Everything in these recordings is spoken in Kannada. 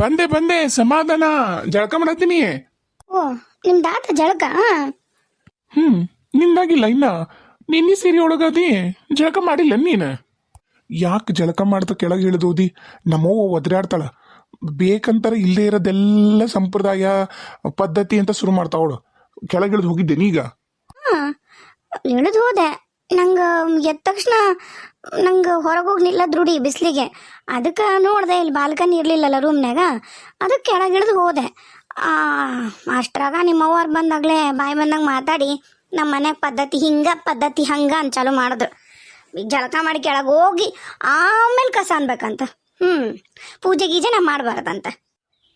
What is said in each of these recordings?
ಬಂದೆ ಬಂದೆ ಸಮಾಧಾನ. ಜಳಕ ಮಾಡತ್ತೀನಿ. ಓ ಜಳಕ? ಹ್ಮ್ ನಿಂದಾಗಿಲ್ಲ ಇನ್ನ ನಿನ್ನೆ ಸೀರೆ ಒಳಗದಿ ಜಳಕ ಮಾಡಿಲ್ಲ ನೀನ. ಯಾಕೆ ಜಳಕ ಮಾಡ್ತ ಕೆಳಗೆ ಇಳಿದೋದಿ? ನಮ್ಮವ್ವ ಒದ್ರಾಡ್ತಾಳ. ಬೇಕಂತಾರ ಇಲ್ಲದೆ ಇರೋದೆಲ್ಲ ಸಂಪ್ರದಾಯ ಪದ್ಧತಿ ಅಂತ ಶುರು ಮಾಡ್ತಾವಳು ಕೆಳಗಿಳಿದು ಹೋಗಿದ್ದೆ ಹೋಗಿದ್ದೇನೆ ಈಗ ಇಳಿದು ಹೋದೆ. ನಂಗೆ ಎದ್ದ ತಕ್ಷಣ ನಂಗೆ ಹೊರಗೆ ಹೋಗಿ ನಿಲ್ಲದ್ ರೂಢಿ ಬಿಸಿಲಿಗೆ. ಅದಕ್ಕೆ ನೋಡಿದೆ ಇಲ್ಲಿ ಬಾಲ್ಕನಿ ಇರಲಿಲ್ಲಲ್ಲ ರೂಮ್ನಾಗ ಅದಕ್ಕೆ ಕೆಳಗಿಳಿದು ಹೋದೆ. ಅಷ್ಟ್ರಾಗ ನಿಮ್ಮ ಅವ್ವಾರು ಬಂದಾಗಲೇ ಬಾಯಿ ಬಂದಂಗೆ ಮಾತಾಡಿ ನಮ್ಮ ಮನ್ಯಾಗ ಪದ್ಧತಿ ಹಿಂಗ, ಪದ್ಧತಿ ಹಂಗ ಅಂತ ಚಾಲು ಮಾಡಿದ್ರು. ಜಳಕ ಮಾಡಿ ಕೆಳಗೆ ಹೋಗಿ ಆಮೇಲೆ ಕಸ ಅನ್ಬೇಕಂತ. ಹ್ಞೂ ಪೂಜೆ ಗೀಜೆ ನಾ ಮಾಡಬಾರ್ದಂತ.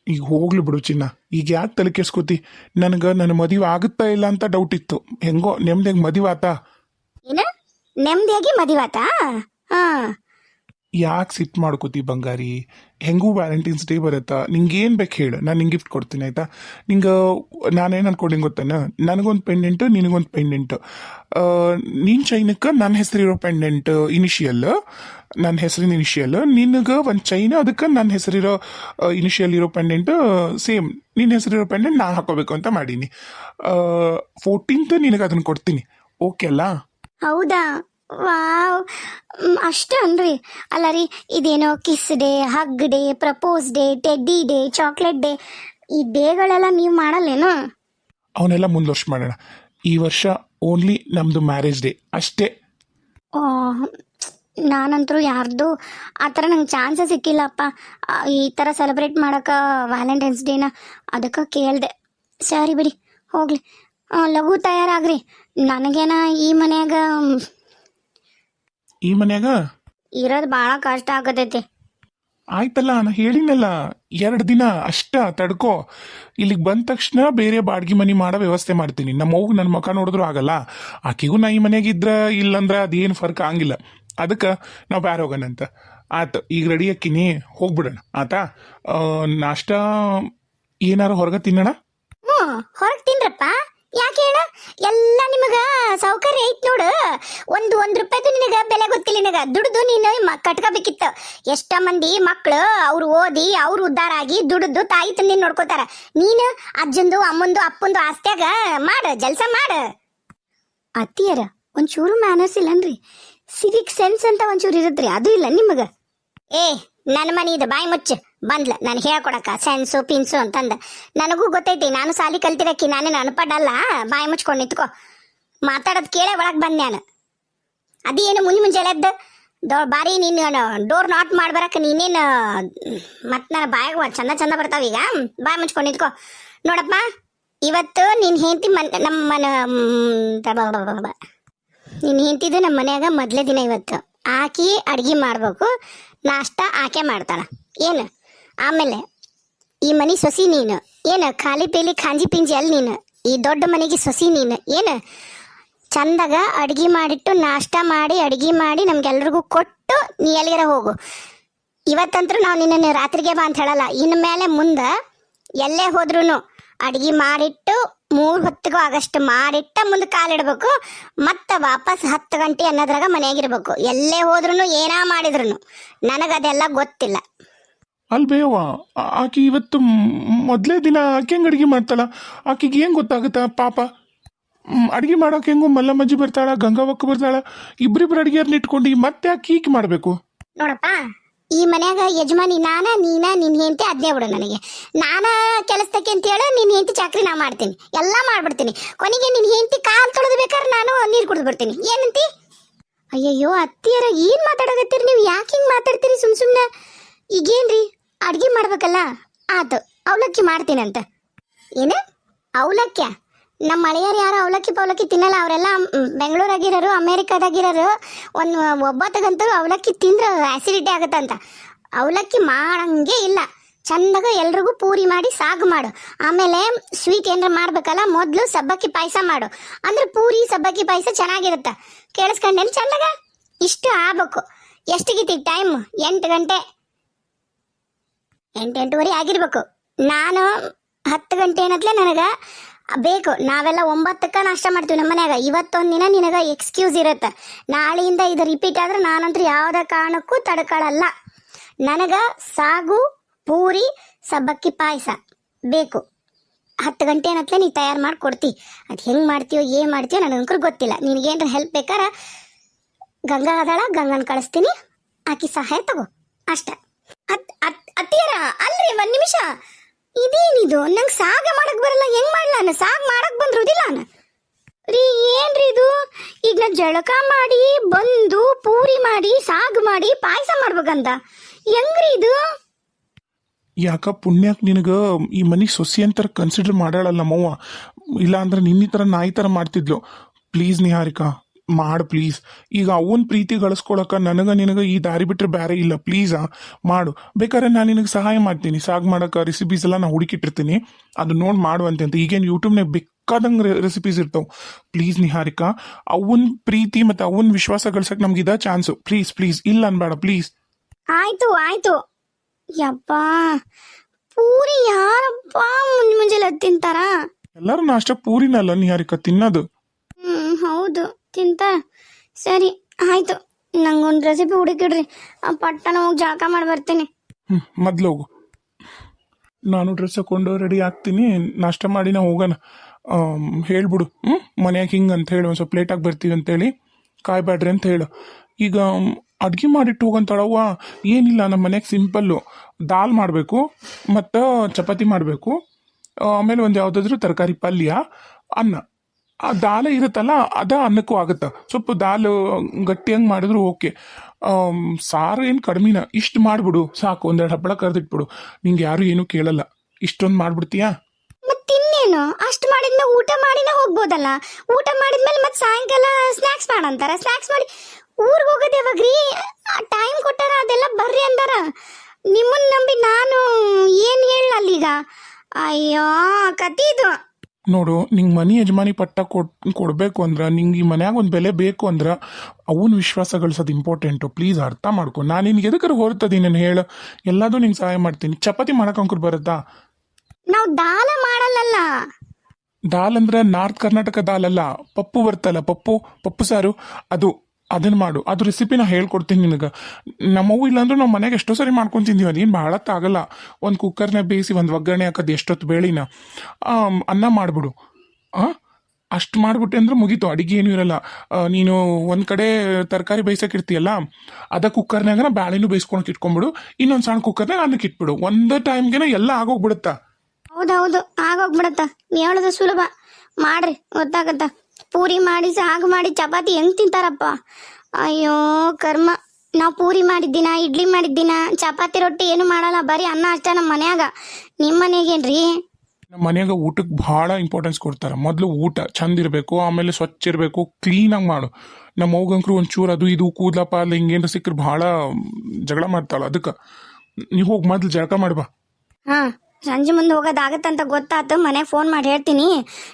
ಈಗ ಹೋಗ್ಲಿ ಬಿಡು ಚಿನ್ನ. ಈಗ ಯಾಕೆ ತಲೆ ಕೆಸ್ಕೋತಿ ನನಗೆ ನನ್ನ ಮದುವೆ ಆಗುತ್ತಾ ಇಲ್ಲ ಅಂತ ಡೌಟ್ ಇತ್ತು. ಹೆಂಗೋ ನೆಮ್ಮದಿ ಮದುವೆ ಆತ. ಏನ? ನೆಮ್ಮದಿಯಾಗಿ ಮದಿವಾತ ಹಾಂ. ಯಾಕೆ ಸಿಟ್ ಮಾಡ್ಕೋತಿ ಬಂಗಾರಿ? ಹೆಂಗೂ ವ್ಯಾಲೆಂಟೈನ್ಸ್ ಡೇ ಬರುತ್ತಾ? ನಿಂಗೆ ಏನು ಬೇಕು ಹೇಳು. ನಾನು ನಿಂಗೆ ಗಿಫ್ಟ್ ಕೊಡ್ತೀನಿ, ಆಯ್ತಾ? ನಿಂಗೆ, ನಾನೇನು ಅನ್ಕೊಂಡು ಗೊತ್ತಾನ? ನನಗೊಂದು ಪೆಂಡೆಂಟ್ ನಿನಗೊಂದು ಪೆಂಡೆಂಟು ನಿನ್ನ ಚೈನಕ್ಕೆ ನನ್ನ ಹೆಸರಿರೋ ಪೆಂಡೆಂಟ್ ಇನಿಷಿಯಲ್ ನನ್ನ ಹೆಸರಿನ ಇನಿಷಿಯಲ್ ನಿನಗೆ ಒಂದು ಚೈನ, ಅದಕ್ಕೆ ನನ್ನ ಹೆಸರಿರೋ ಇನಿಷಿಯಲ್ ಇರೋ ಪೆಂಡೆಂಟ್ ಸೇಮ್. ನಿನ್ನ ಹೆಸರಿರೋ ಪೆಂಡೆಂಟ್ ನಾನು ಹಾಕೋಬೇಕು ಅಂತ ಮಾಡೀನಿ. ಫೋರ್ಟೀನ್ತ್ ನಿನಗೆ ಅದನ್ನು ಕೊಡ್ತೀನಿ. ಓಕೆ ಅಲ್ಲ? ಹೌದಾ? ವಾವ್. ಅಷ್ಟೇ ಅನ್ರಿ. ಅಲ್ಲ ರೀ ಇದೇನೋ kiss day hug day propose day teddy day chocolate day ಈ ಡೇಗಳೆಲ್ಲ ನೀವು ಮಾಡಲ್ಲೇನು? ಅವನ್ನೆಲ್ಲ ಮುಂದುವರ್ಸ್ ವರ್ಷ ಮಾಡೋಣ. ಈ ವರ್ಷ ಓನ್ಲಿ ನಮ್ಮದು ಮ್ಯಾರೇಜ್ ಡೇ ಅಷ್ಟೇ. ನಾನಂತರೂ ಯಾರ್ದು? ಆ ಥರ ನಂಗೆ ಚಾನ್ಸೇ ಸಿಕ್ಕಿಲ್ಲಪ್ಪ. ಈ ಥರ ಸೆಲೆಬ್ರೇಟ್ ಮಾಡೋಕೆ ವ್ಯಾಲೆಂಟೈನ್ಸ್ ಡೇನ ಅದಕ್ಕೆ ಕೇಳಿದೆ. ಸರಿ ಬಿಡಿ ಹೋಗ್ಲಿ. ಲಘು ತಯಾರಾಗ್ರಿ. ನನಗೇನ ಈ ಮನ್ಯಾಗ ಈ ಮನ್ಯಾಗ? ಇರೋದು ಭಾಳ ಕಷ್ಟ ಆಗತೈತಿ. ಆಯ್ತಲ್ಲ ನಾ ಹೇಳಿನಲ್ಲ ಎರಡು ದಿನ ಅಷ್ಟ ತಡ್ಕೋ. ಇಲ್ಲಿಗೆ ಬಂದ ತಕ್ಷಣ ಬೇರೆ ಬಾಡ್ಗಿ ಮನಿ ಮಾಡೋ ವ್ಯವಸ್ಥೆ ಮಾಡ್ತೀನಿ. ನಮ್ಮ ಅವ್ಗ ನನ್ನ ಮಕ ನೋಡಿದ್ರು ಆಗಲ್ಲ. ಆಕೆಗೂ ನಾ ಈ ಮನೆಗಿದ್ರೆ ಇಲ್ಲಂದ್ರ ಅದೇನು ಫರ್ಕ್ ಆಗಂಗಿಲ್ಲ ಅದಕ್ಕೆ ನಾವು ಬ್ಯಾರ ಹೋಗೋಣಂತ. ಆತ ಈಗ ರೆಡಿ ಅಕ್ಕಿನಿ ಹೋಗ್ಬಿಡೋಣ. ಆತಾ? ನಾಷ್ಟ ಏನಾರ ಹೊರಗೆ ತಿನ್ನೋಣ? ಹ್ಞೂ ಹೊರಗೆ ತಿನ್ರಪ್ಪ. ಯಾಕೆ ಹೇಳ ಎಲ್ಲ ನಿಮಗ ಸೌಕರ್ಯ ಐತ್ ನೋಡು. ಒಂದು ಒಂದ್ ರೂಪಾಯಿದು ನಿನಗ ಬೆಲೆ ಗೊತ್ತಿಲ್ಲ ನಿನಗ. ದುಡ್ದು ನೀನು ಕಟ್ಕೋಬೇಕಿತ್ತು. ಎಷ್ಟ ಮಂದಿ ಮಕ್ಳು ಅವ್ರು ಓದಿ ಅವ್ರು ಉದ್ದಾರ ಆಗಿ ದುಡ್ದು ತಾಯಿ ತಂದಿ ನೋಡ್ಕೋತಾರ. ನೀನು ಅಜ್ಜಂದು, ಅಮ್ಮಂದು, ಅಪ್ಪಂದು ಆಸ್ತ್ಯಾಗ ಮಾಡ, ಜಲ್ಸ ಮಾಡ. ಅತ್ತಿಯರ, ಒಂಚೂರು ಮ್ಯಾನರ್ಸ್ ಇಲ್ಲನ್ರಿ. ಸಿವಿಕ್ ಸೆನ್ಸ್ ಅಂತ ಒಂಚೂರು ಇರುತ್ತೆ ಅದು ಇಲ್ಲ ನಿಮಗ. ಏ ನನ್ನ ಮನಿ ಇದು ಬಾಯಿ ಮುಚ್ಚು. ಬಂದ್ಲ. ನಾನು ಹೇಳ್ಕೊಡಕ ಸೆನ್ಸು ಪಿನ್ಸು ಅಂತಂದ. ನನಗೂ ಗೊತ್ತೈತಿ, ನಾನು ಸಾಲಿ ಕಲ್ತಿರಕ್ಕಿ ನಾನೇನು ಅನ್ಪಡಲ್ಲ. ಬಾಯಿ ಮುಚ್ಕೊಂಡು ನಿಂತ್ಕೋ. ಮಾತಾಡೋದು ಕೇಳೇ ಒಳಗೆ ಬಂದೆ ನಾನು. ಅದೇನು ಮುಂಜೆ ಮುಂಜಾನೆ ಎದ್ದು ದೊ ಬಾರಿ ನೀನು ಡೋರ್ ನಾಟ್ ಮಾಡ್ಬರಕ್ಕೆ ನೀನೇನು, ಮತ್ತೆ ನಾನು ಬಾಯಾಗ ಚಂದ ಚಂದ ಬರ್ತಾವ ಈಗ? ಬಾಯಿ ಮುಚ್ಕೊಂಡು ನಿಂತ್ಕೋ. ನೋಡಪ್ಪ, ಇವತ್ತು ನಿನ್ನ ಹೆಂಡತಿ ಮನ್ ನಮ್ಮ ಮನ ನಿನ್ನ ಹೆಂಡತಿದು ನಮ್ಮ ಮನ್ಯಾಗ ಮೊದಲೇ ದಿನ ಇವತ್ತು. ಆಕಿ ಅಡುಗೆ ಮಾಡ್ಬೇಕು. ನಾಷ್ಟ ಆಕೆ ಮಾಡ್ತಾಳ. ಏನು? ಆಮೇಲೆ, ಈ ಮನೆ ಸೊಸಿ ನೀನು. ಏನು? ಖಾಲಿ ಪೇಲಿ ಖಾಂಜಿ ಪಿಂಜಿ ಅಲ್ಲಿ ನೀನು. ಈ ದೊಡ್ಡ ಮನೆಗೆ ಸೊಸಿ ನೀನು. ಏನು? ಚಂದಾಗ ಅಡುಗೆ ಮಾಡಿಟ್ಟು ನಾಷ್ಟ ಮಾಡಿ, ಅಡುಗೆ ಮಾಡಿ ನಮ್ಗೆಲ್ರಿಗೂ ಕೊಟ್ಟು ನೀ ಎಲ್ಲಿಗಾರ ಹೋಗು. ಇವತ್ತಂತರೂ ನಾವು ನಿನ್ನನ್ನು ರಾತ್ರಿಗೆ ಬಾ ಅಂತ ಹೇಳಲ್ಲ. ಇನ್ನು ಮೇಲೆ ಮುಂದೆ ಎಲ್ಲೇ ಹೋದ್ರೂ ಅಡ್ಗೆ ಮಾಡಿಟ್ಟು ಮೂರು ಹೊತ್ತಿಗೂ ಆಗಷ್ಟು ಮಾಡಿಟ್ಟ ಮುಂದೆ ಕಾಲಿಡ್ಬೇಕು ಮತ್ತೆ ವಾಪಸ್ ಹತ್ತು ಗಂಟೆ ಅನ್ನೋದ್ರಾಗ ಮನೆಯಾಗಿರ್ಬೇಕು. ಎಲ್ಲೇ ಹೋದ್ರೂ ಏನಾ ಮಾಡಿದ್ರು ನನಗದೆಲ್ಲ ಗೊತ್ತಿಲ್ಲ. ಅಲ್ಬೇವ ಆಕೆ ಇವತ್ತು ಮೊದಲೇ ದಿನ ಆಕೆ ಹೆಂಗ್ ಅಡುಗೆ ಮಾಡ್ತಾಳ? ಆಕೆಗೆ ಏನು ಗೊತ್ತಾಗುತ್ತಾ ಪಾಪ? ಅಡುಗೆ ಮಾಡೋಕೆ ಹೆಂಗೋ ಮಲ್ಲಮ್ಮಜ್ಜಿ ಬರ್ತಾಳ ಗಂಗಾವಕ್ಕ ಬರ್ತಾಳ ಇಬ್ರಿಬ್ರು ಅಡುಗೆಯರ್ನ ಇಟ್ಕೊಂಡು ಮತ್ತೆ ಆಕೆ ಹೀಗೆ ಮಾಡಬೇಕು. ನೋಡಪ್ಪ ಈ ಮನ್ಯಾಗ ಯಜಮಾನಿ ನಾನ, ನೀನ, ನಿನ್ ಹೆಂಡತಿ ಅದ್ನೇ ಬಿಡು ನನಗೆ. ನಾನ ಕೆಲಸದಕ್ಕೆ ಅಂತ ಹೇಳು, ನಿನ್ ಹೆಂಡತಿ ಚಾಕ್ರಿ ನಾ ಮಾಡ್ತೀನಿ. ಎಲ್ಲ ಮಾಡ್ಬಿಡ್ತೀನಿ. ಕೊನೆಗೆ ನಿನ್ ಹೆಂಡತಿ ಕಾಲ್ ತೊಳೆದು ಬೇಕಾದ್ರೆ ನಾನು ನೀರು ಕುಡಿದು ಬಿಡ್ತೀನಿ. ಏನಂತಿ? ಅಯ್ಯಯ್ಯೋ, ಅತ್ತಿಯರ ಏನ್ ಮಾತಾಡಕತ್ತೀರಿ ನೀವು? ಯಾಕೆ ಹಿಂಗ್ ಮಾತಾಡ್ತೀರಿ ಸುಮ್ ಸುಮ್ನೆ? ಈಗೇನ್ರಿ? ಅಡ್ಗೆ ಮಾಡ್ಬೇಕಲ್ಲ? ಆತು, ಅವಲಕ್ಕಿ ಮಾಡ್ತೀನಂತ. ಏನು? ಅವಲಕ್ಕ್ಯ ನಮ್ಮ ಮಳೆಯರು ಯಾರು ಅವಲಕ್ಕಿ ಪವಲಕ್ಕಿ ತಿನ್ನಲ್ಲ, ಅವರೆಲ್ಲ ಬೆಂಗಳೂರಾಗಿರೋರು, ಅಮೇರಿಕಾದಾಗಿರೋರು, ಒಂದು ಒಬ್ಬತ್ತಗಂತೂ ಅವಲಕ್ಕಿ ತಿಂದ್ರೆ ಆ್ಯಸಿಡಿಟಿ ಆಗುತ್ತಂತ ಅವಲಕ್ಕಿ ಮಾಡಂಗೆ ಇಲ್ಲ. ಚಂದಾಗ ಎಲ್ರಿಗೂ ಪೂರಿ ಮಾಡಿ ಸಾಗು ಮಾಡು. ಆಮೇಲೆ ಸ್ವೀಟ್ ಏನಾರ ಮಾಡ್ಬೇಕಲ್ಲ, ಮೊದಲು ಸಬ್ಬಕ್ಕಿ ಪಾಯಸ ಮಾಡು. ಅಂದ್ರೆ ಪೂರಿ, ಸಬ್ಬಕ್ಕಿ ಪಾಯಸ ಚೆನ್ನಾಗಿರುತ್ತೆ. ಕೇಳಿಸ್ಕೊಂಡೇನು ಚಂದಾಗ? ಇಷ್ಟು ಆಗ್ಬೇಕು. ಎಷ್ಟಿಗಿತಿ ಟೈಮ್ ಎಂಟು ಗಂಟೆ. ಎಂಟು, ಎಂಟೂವರೆ ಆಗಿರ್ಬೇಕು. ನಾನು ಹತ್ತು ಗಂಟೆ ಏನತ್ಲೆ ನನಗೆ ಬೇಕು. ನಾವೆಲ್ಲ ಒಂಬತ್ತಕ್ಕ ನಾಷ್ಟ ಮಾಡ್ತೀವಿ ನಮ್ಮ ಮನ್ಯಾಗ. ಇವತ್ತೊಂದು ದಿನ ನಿನಗೆ ಎಕ್ಸ್ಕ್ಯೂಸ್ ಇರುತ್ತೆ. ನಾಳೆಯಿಂದ ಇದು ರಿಪೀಟ್ ಆದ್ರೆ ನಾನಂತೂ ಯಾವುದೇ ಕಾರಣಕ್ಕೂ ತಡ್ಕೊಳ್ಳಲ್ಲ ನನಗೆ ಸಾಗು, ಪೂರಿ, ಸಬ್ಬಕ್ಕಿ ಪಾಯಸ ಬೇಕು. ಹತ್ತು ಗಂಟೆ ಏನತ್ಲೆ ನೀ ತಯಾರು ಮಾಡಿ ಕೊಡ್ತಿ ಅದು ಹೆಂಗೆ ಮಾಡ್ತೀಯೋ, ಏನು ಮಾಡ್ತೀಯೋ ನನಗಂಕರು ಗೊತ್ತಿಲ್ಲ. ನಿನಗೇನ್ರ ಹೆಲ್ಪ್ ಬೇಕಾರ ಗಂಗಾ ಅದಾಳ, ಗಂಗನ್ ಕಳಿಸ್ತೀನಿ. ಆಕಿ ಸಹಾಯ ತಗೋ. ಅಷ್ಟ. ಅತ್ ಅತ್, ಅತ್ತಿಯರ, ಅಲ್ರಿ ಒಂದು ನಿಮಿಷ. ಇದೇನಿದು? ನಂಗೆ ಸಾಗ ಮಾಡಕ್ ಬರಲ್ಲ. ಹೆಂಗ್ ಮಾಡ್ಲಾನ ಸಾಗ ಮಾಡಕ್ ಬಂದ್ರುದಿಲ್ಲ ನಾನು. ರೀ, ಏನ್ರಿ ಇದು? ಈಗ ನಾ ಜಳಕ ಮಾಡಿ, ಬಂದು, ಪೂರಿ ಮಾಡಿ, ಸಾಗ್ ಮಾಡಿ ಪಾಯಸ ಮಾಡ್ಬೇಕಂತ. ಹೆಂಗ್ರಿ ಇದು? ಯಾಕ ಪುಣ್ಯಕ್ ನಿನಗ ಈ ಮನಿ ಸೊಸಿ ಅಂತರ ಕನ್ಸಿಡರ್ ಮಾಡಾಳಲ್ಲ ನಮ್ಮವ್ವ ಇಲ್ಲ ಅಂದ್ರೆ ನಿನ್ನಿತರ ನಾಯಿ ಥರ ಮಾಡ್ತಿದ್ಲು. ಪ್ಲೀಸ್ ನಿಹಾರಿಕಾ. ಮಾಡ್ ಪ್ಲೀಸ್ ಈಗ ಅವನ ಪ್ರೀತಿ ಗಳಿಸ್ಕೊಳಕ ನನಗ ನಿನಗ ಈ ದಾರಿ ಬಿಟ್ರೆ ಬೇರೆ ಇಲ್ಲ ಪ್ಲೀಸಾ ಮಾಡು. ಬೇಕಾದ್ರೆ ನಾನು ನಿನಗೆ ಸಹಾಯ ಮಾಡ್ತೀನಿ. ಸಾಗ್ ಮಾಡೋಕೆ ರೆಸಿಪೀಸ್ ಎಲ್ಲ ನಾ ಹುಡುಕಿಟ್ಟಿರ್ತೀನಿ. ಅದು ನೋಡಿ ಮಾಡುವಂತೆ ಅಂತ ಈಗೇನು ಯೂಟ್ಯೂಬ್ನಾಗ ಬೇಕಾದಂಗೆ ರೆಸಿಪೀಸ್ ಇರ್ತಾವೆ. ಪ್ಲೀಸ್ ನಿಹಾರಿಕಾ ಅವನ ಪ್ರೀತಿ ಮತ್ತು ಅವನ ವಿಶ್ವಾಸ ಗಳಿಸಕ್ ನಮ್ಗೆ ಇದ ಚಾನ್ಸು ಪ್ಲೀಸ್ ಪ್ಲೀಸ್ ಇಲ್ಲ ಅನ್ಬೇಡ ಪ್ಲೀಸ್ ಆಯ್ತು ಆಯ್ತು. ಯಪ್ಪ ಪೂರಿ ಯಾರಪ್ಪ ಮುಂಜ್ ಮುಂಜಾನೆ ತಿಂತಾರ? ಎಲ್ಲರೂ ನಾಷ್ಟ ಪೂರಿನಲ್ಲ ನಿಹಾರಿಕಾ ತಿನ್ನೋದು. ಹ್ಮ್ ಹೌದು. ತಿಂತ? ಸರಿ, ಆಯ್ತು. ನಂಗೊಂದು ರೆಸಿಪಿ ಹುಡುಕಿಡ್ರಿ ಪಟ್ಟಣ ಹೋಗಿ ಜಳಕ ಮಾಡಿ ಬರ್ತೀನಿ. ಹ್ಞೂ ಮೊದ್ಲು ಹೋಗು. ನಾನು ಡ್ರೆಸ್ ಹಾಕೊಂಡು ರೆಡಿ ಆಗ್ತೀನಿ. ನಾಷ್ಟ ಮಾಡಿ ನಾವು ಹೋಗೋಣ. ಹೇಳ್ಬಿಡು. ಹ್ಞೂ ಮನ್ಯಾಗ ಹಿಂಗೆ ಅಂತ ಹೇಳಿ. ಒಂದು ಸ್ವಲ್ಪ ಲೇಟಾಗಿ ಬರ್ತೀವಿ ಅಂತೇಳಿ. ಕಾಯ್ಬೇಡ್ರಿ ಅಂತ ಹೇಳು. ಈಗ ಅಡ್ಗೆ ಮಾಡಿಟ್ಟು ಹೋಗಂತಾಳವ್ವ. ಏನಿಲ್ಲ ನಮ್ಮ ಮನೆಗೆ ಸಿಂಪಲ್ಲು ದಾಲ್ ಮಾಡಬೇಕು, ಮತ್ತು ಚಪಾತಿ ಮಾಡಬೇಕು. ಆಮೇಲೆ ಒಂದು ಯಾವುದಾದ್ರೂ ತರಕಾರಿ ಪಲ್ಯ, ಅನ್ನ. ಆ ದಾಲ ಇರುತ್ತಲ್ಲ, ಅದ ಅನ್ನಕ್ಕೂ ಆಗುತ್ತೆ. ಸ್ವಲ್ಪ ದಾಲು ಗಟ್ಟಿಯಂಗೆ ಮಾಡಿದ್ರು ಓಕೆ. ಸಾರು ಏನು ಕಡಿಮೆನ? ಇಷ್ಟು ಮಾಡಿಬಿಡು, ಸಾಕು. ಒಂದೆರಡು ಹಬ್ಬಳ ಕರೆದಿಟ್ಬಿಡು. ನಿಂಗೆ ಯಾರು ಏನೂ ಕೇಳಲ್ಲ. ಇಷ್ಟೊಂದು ಮಾಡ್ಬಿಡ್ತೀಯಾ? ಮತ್ತಿನ್ನೇನು ಅಷ್ಟು ಮಾಡಿದ್ಮೇಲೆ ಊಟ ಮಾಡಿನೇ ಹೋಗ್ಬೋದಲ್ಲ. ಊಟ ಮಾಡಿದ್ಮೇಲೆ ಮತ್ತೆ ಸಾಯಂಕಾಲ ಸ್ನ್ಯಾಕ್ಸ್ ಮಾಡಂತಾರ. ಸ್ನ್ಯಾಕ್ಸ್ ಮಾಡಿ ಊರಿಗೆ ಹೋಗೋದು ಯಾವಾಗ್ರಿ? ಟೈಮ್ ಕೊಟ್ಟಾರ, ಅದೆಲ್ಲ ಬರ್ರಿ ಅಂದಾರ. ನಿಮ್ಮನ್ನ ನಂಬಿ ನಾನು ಏನು ಹೇಳಲ್ಲ ಈಗ. ಅಯ್ಯೋ ಕತಿ ಇದು ನೋಡು ನಿಂಗೆ ಮನಿ ಯಜಮಾನಿ ಪಟ್ಟ ಕೊಡ್ ಕೊಡಬೇಕು ಅಂದ್ರೆ ನಿಂಗೆ ಈ ಮನ್ಯಾಗ ಒಂದು ಬೆಲೆ ಬೇಕು ಅಂದ್ರೆ ಅವನ್ ವಿಶ್ವಾಸ ಗಳಿಸೋದು ಇಂಪಾರ್ಟೆಂಟು ಪ್ಲೀಸ್ ಅರ್ಥ ಮಾಡ್ಕೊ. ನಾನು ನಿನ್ಗೆ ಎದಕ್ಕಾರ ಹೊರತದೀನಿ ನಾನು ಹೇಳು? ಎಲ್ಲದೂ ನಿಂಗೆ ಸಹಾಯ ಮಾಡ್ತೀನಿ. ಚಪಾತಿ ಮಾಡೋಕೆ ಅಂಕರ್ ಬರುತ್ತಾ? ನಾವು ದಾಲ ಮಾಡಲ್ಲ ದಾಲ್ ಅಂದ್ರೆ ನಾರ್ತ್ ಕರ್ನಾಟಕ ದಾಲ್ ಅಲ್ಲ ಪಪ್ಪು ಬರ್ತಲ್ಲ ಪಪ್ಪು ಪಪ್ಪು ಸಾರು ಅದು ಅದನ್ನ ಮಾಡು. ಅದು ರೆಸಿಪಿನ ಹೇಳ್ಕೊಡ್ತೀನಿ ನಿನಗೆ. ನಮ್ಮವು ಇಲ್ಲಾಂದ್ರೆ ನಾವು ಮನೆಗೆ ಎಷ್ಟೋ ಸರಿ ಮಾಡ್ಕೊಂಡು ತಿಂದೀವಿ. ಅದೇನು ತಾಗಲ್ಲ ಒಂದು ಕುಕ್ಕರ್ನ ಬೇಯಿಸಿ, ಒಂದು ಒಗ್ಗರಣೆ ಹಾಕೋದು ಎಷ್ಟೊತ್ತು ಬೇಳಿನ. ಅನ್ನ ಮಾಡಿಬಿಡು. ಅಷ್ಟು ಮಾಡಿಬಿಟ್ಟೆ ಅಂದ್ರೆ ಮುಗೀತು. ಅಡುಗೆ ಏನೂ ಇರಲ್ಲ. ನೀನು ಒಂದು ಕಡೆ ತರಕಾರಿ ಬೇಯಿಸೋಕೆ ಇರ್ತೀಯಲ್ಲ? ಅದ ಕುಕ್ಕರ್ನಾಗ ಬ್ಯಾಳೆನೂ ಬೇಯಿಸ್ಕೊಳಕ್ಕೆ ಇಟ್ಕೊಂಡ್ಬಿಡು. ಇನ್ನೊಂದು ಸಣ್ಣ ಕುಕ್ಕರ್ನಾಗ ಅನ್ನಕ್ಕೆ ಇಟ್ಬಿಡು. ಒಂದು ಟೈಮ್ಗೆನ ಎಲ್ಲ ಆಗೋಗ್ಬಿಡುತ್ತಾ? ಹೌದೌದು. ಆಗೋಗ್ಬಿಡತ್ತ. ನೀ ಹೇಳೋದು ಸುಲಭ. ಮಾಡ್ರಿ. ಗೊತ್ತಾಗತ್ತ? ಪೂರಿ ಮಾಡಿ ಸಾಗು ಮಾಡಿ ಚಪಾತಿ ಹೆಂಗ್ ತಿಂತಾರಪ್ಪ? ಅಯ್ಯೋ ಕರ್ಮ. ನಾವು ಪೂರಿ ಮಾಡಿದ್ದಿನ ಇಡ್ಲಿ ಮಾಡಿದ್ದಿನ ಚಪಾತಿ ರೊಟ್ಟಿ ಏನು ಮಾಡಲ್ಲ. ಬರೀ ಅನ್ನ ಅಷ್ಟೇ ನಮ್ಮ ಮನ್ಯಾಗ. ನಿಮ್ಮ ಮನೆಗೇನ್ರಿ ನಮ್ಮ ಮನ್ಯಾಗ ಊಟಕ್ಕೆ ಭಾಳ ಇಂಪಾರ್ಟೆನ್ಸ್ ಕೊಡ್ತಾರೆ. ಮೊದಲು ಊಟ ಚಂದ ಇರಬೇಕು ಆಮೇಲೆ ಸ್ವಚ್ಛ ಇರಬೇಕು ಕ್ಲೀನಾಗಿ ಮಾಡು. ನಮ್ಮ ಹೋಗಂಕ್ರು ಒಂಚೂರು ಅದು ಇದು ಕೂದ್ಲಪ್ಪ ಅಲ್ಲಿ ಹಿಂಗೇನು ಸಿಕ್ಕರೆ ಭಾಳ ಜಗಳ ಮಾಡ್ತಾಳ ಅದಕ್ಕೆ. ನೀವು ಹೋಗಿ ಮೊದ್ಲು ಜಳಕ ಮಾಡ್ಬಾ ಹಾ. ಸಂಜೆ ಮುಂದೆ ಹೋಗೋದಾಗತ್ತಂತ ಗೊತ್ತಾತು ಮನೆಗೆ ಫೋನ್ ಮಾಡಿ ಹೇಳ್ತೀನಿ.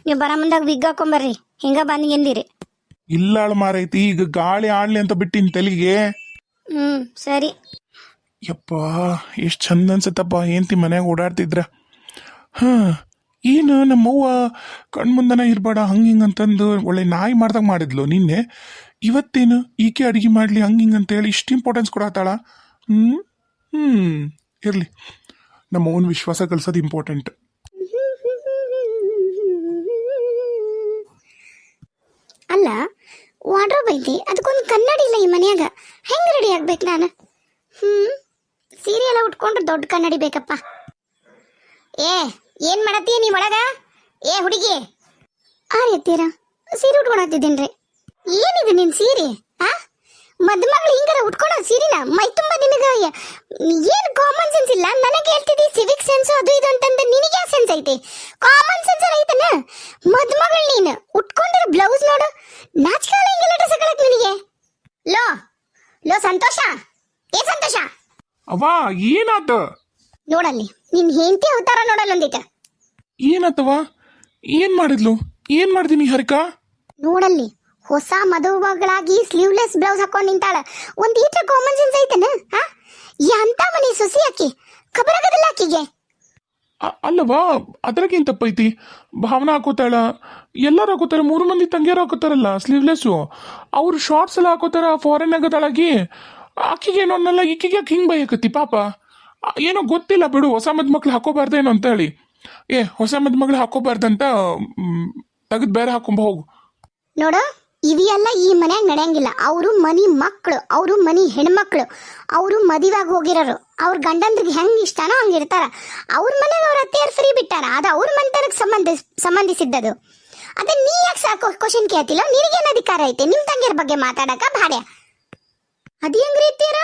ನೀವು ಬರ ಮುಂದಾಗ ವಿಗ್ ಹಾಕೊಂಬರ್ರಿ. ಹಿಂಗ ಬಂದ್ಗಿಂದಿರಿ ಇಲ್ಲಾಳ ಮಾರೈತಿ ಈಗ ಗಾಳಿ ಆಡ್ಲಿ ಅಂತ ಬಿಟ್ಟಿನ ತಲೆಗೆ. ಹ್ಮ್ ಸರಿ. ಯಪ್ಪ ಎಷ್ಟು ಚಂದ ಅನ್ಸತ್ತಪ್ಪ ಏಂತಿ ಮನ್ಯಾಗ ಓಡಾಡ್ತಿದ್ರ. ಹಾ ಏನು ನಮ್ಮವ್ವ ಕಣ್ಮುಂದನ ಇರ್ಬೇಡ ಹಂಗೆ ಹಿಂಗೆ ಅಂತಂದು ಒಳ್ಳೆ ನಾಯಿ ಮಾಡ್ದಾಗ ಮಾಡಿದ್ಲು ನಿನ್ನೆ. ಇವತ್ತೇನು ಈಕೆ ಅಡಿಗೆ ಮಾಡಲಿ ಹಂಗೆ ಹಿಂಗೆ ಅಂತೇಳಿ ಇಷ್ಟು ಇಂಪಾರ್ಟೆನ್ಸ್ ಕೊಡತ್ತಾಳ ಹ್ಞೂ ಹ್ಞೂ ಇರಲಿ. ನಮ್ಮ ಓನ್ ವಿಶ್ವಾಸ ಕಲಿಸೋದು ಇಂಪಾರ್ಟೆಂಟ್ ಅಲ್ಲ ವಾರ್ಡ್ರೋಬ್ ಐತಿ ಅದಕ್ಕೊಂದು ಕನ್ನಡಿ ಇಲ್ಲ ಈ ಮನ್ಯಾಗ. ಹೆಂಗ್ ರೆಡಿ ಆಗ್ಬೇಕು ನಾನು? ಹ್ಮ್, ಸೀರೆ ಎಲ್ಲ ಉಟ್ಕೊಂಡ್ರೆ ದೊಡ್ಡ ಕನ್ನಡಿ ಬೇಕಪ್ಪ. ಏ, ಏನ್ ಮಾಡತ್ತೀಯ ನೀ ಒಳಗ? ಏ, ಹುಡುಗಿ. ಆ ರೀತಿರ ಸೀರೆ ಉಟ್ಕೊಳತ್ತಿದ್ದೀನ್ರಿ ಏನಿದೆ ನಿನ್ ಸೀರೆ? ಆ? ಮದುಮಗಳು ಹಿಂಗಾರ ಉಟ್ಕೊಳ್ಳೋ ಸೀರಿನ? ಮೈ ತುಂಬ ನಿನಗ ಏನ್ ಕಾಮನ್ ಸೆನ್ಸ್ ಇಲ್ಲ? ನನಗೆ ಹೇಳ್ತಿದ್ದಿ ಸಿವಿಕ್ ಸೆನ್ಸ್ ಅದು ಇದು ಅಂತಂದ್ರೆ ನಿನಗೆ ಯಾವ ಸೆನ್ಸ್ ಐತೆ? ಕಾಮನ್ ಸೆನ್ಸ್ ಐತನ? ಮದುಮಗಳು ನೀನು ಉಟ್ಕೊಂಡಿರ ಬ್ಲೌಸ್ ನೋಡು. ನಾಚಿಕಾಲ ಹಿಂಗೆಲ್ಲ ಡ್ರೆಸ್ ಹಾಕೊಳಕ್ ನಿನಗೆ? ಲೋ ಲೋ ಸಂತೋಷ. ಏ ಸಂತೋಷ? ಅವ್ವ ಏನಾತ? ನೋಡಲ್ಲಿ ನಿನ್ ಹೆಂಡತಿ ಅವತಾರ ನೋಡಲ್ಲ ಒಂದಿಟ. ಏನಾತವ ಏನು ಮಾಡಿದ್ಲು? ಏನು ಮಾಡಿದಿನಿ ಹರಿಕಾ? ನೋಡಲ್ಲಿ ಹೊಸ ಮದುಮಗಳಾಗಿ ಸ್ಲೀವ್ಲೆಸ್ ಬ್ಲೌಸ್ ಹಾಕೊಂಡು ನಿಂತಾಳ. ಒಂದ್ ಈಟ್ರ ಕಾಮನ್ ಸೆನ್ಸ್ ಐತನ? ಹಾ ಎಂತ ಮನಿ ಸೊಸಿ ಆಕಿ. ಖಬರಾಗದಿಲ್ಲ ಆಕಿಗೆ. ಅಲ್ಲವಾ ಅದ್ರಾಗೇನ್ ತಪ್ಪೈತಿ? ಭಾವನಾ ಹಾಕೋತಾಳ ಎಲ್ಲರೂ ಹಾಕೋತಾರೆ ಮೂರು ಮಂದಿ ತಂಗಿಯರು ಹಾಕೋತಾರಲ್ಲ ಸ್ಲೀವ್ಲೆಸ್ಸು ಅವ್ರು ಶಾರ್ಟ್ಸ್ ಎಲ್ಲ ಹಾಕೋತಾರ ಫಾರಿನ್ ಆಗದಾಳಾಗಿ. ಆಕಿಗೆ ಏನೋ ಅನ್ನಲ್ಲ ಈಕಿಗೆ ಯಾಕೆ ಹಿಂಗೆ ಬೈಯಕತ್ತಿ ಪಾಪ? ಏನೋ ಗೊತ್ತಿಲ್ಲ ಬಿಡು ಹೊಸ ಮದ್ಮಕ್ಳು ಹಾಕೋಬಾರ್ದೇನೋ ಅಂತ ಹೇಳಿ ಏ ಹೊಸ ಮದ್ಮಕ್ಳು ಹಾಕೋಬಾರ್ದಂತ ತೆಗೆದು ಬೇರೆ ಹಾಕೊಂಬ ಹೋಗು. ನೋಡು ಇವೆಲ್ಲ ಈ ಮನ್ಯಾಗ ನಡೆಯಂಗಿಲ್ಲ. ಅವರು ಮನಿ ಮಕ್ಕಳು ಅವರು ಮನಿ ಹೆಣ್ಮಕ್ಳು, ಅವರು ಮದುವೆಯಾಗಿ ಹೋಗಿರೋರು. ಅವ್ರ ಗಂಡಂದ್ರಿಗೆ ಹೆಂಗ್ ಇಷ್ಟನೋ ಹಂಗ ಇರ್ತಾರ. ಅವ್ರ ಮನೆಗೆ ಅವ್ರ ಅತ್ತೆಯರ್ ಫ್ರೀ ಬಿಟ್ಟಾರ. ಅದು ಅವ್ರ ಮನೆತನಕ್ಕೆ ಸಂಬಂಧ, ಸಂಬಂಧಿಸಿದ್ದದು. ಅದೇ ನೀ ಯಾಕೆ ಸಾಕು ಕ್ವಶನ್ ಕೇಳ್ತಿಲ್ಲ? ನಿನಗೇನು ಅಧಿಕಾರ ಐತೆ? ನಿಮ್ ತಂಗಿಯರ ಬಗ್ಗೆ ಮಾತಾಡಕ ಭಾಡ್ಯ. ಅದು ಹೆಂಗ್ರಿ ರೀತಿಯರ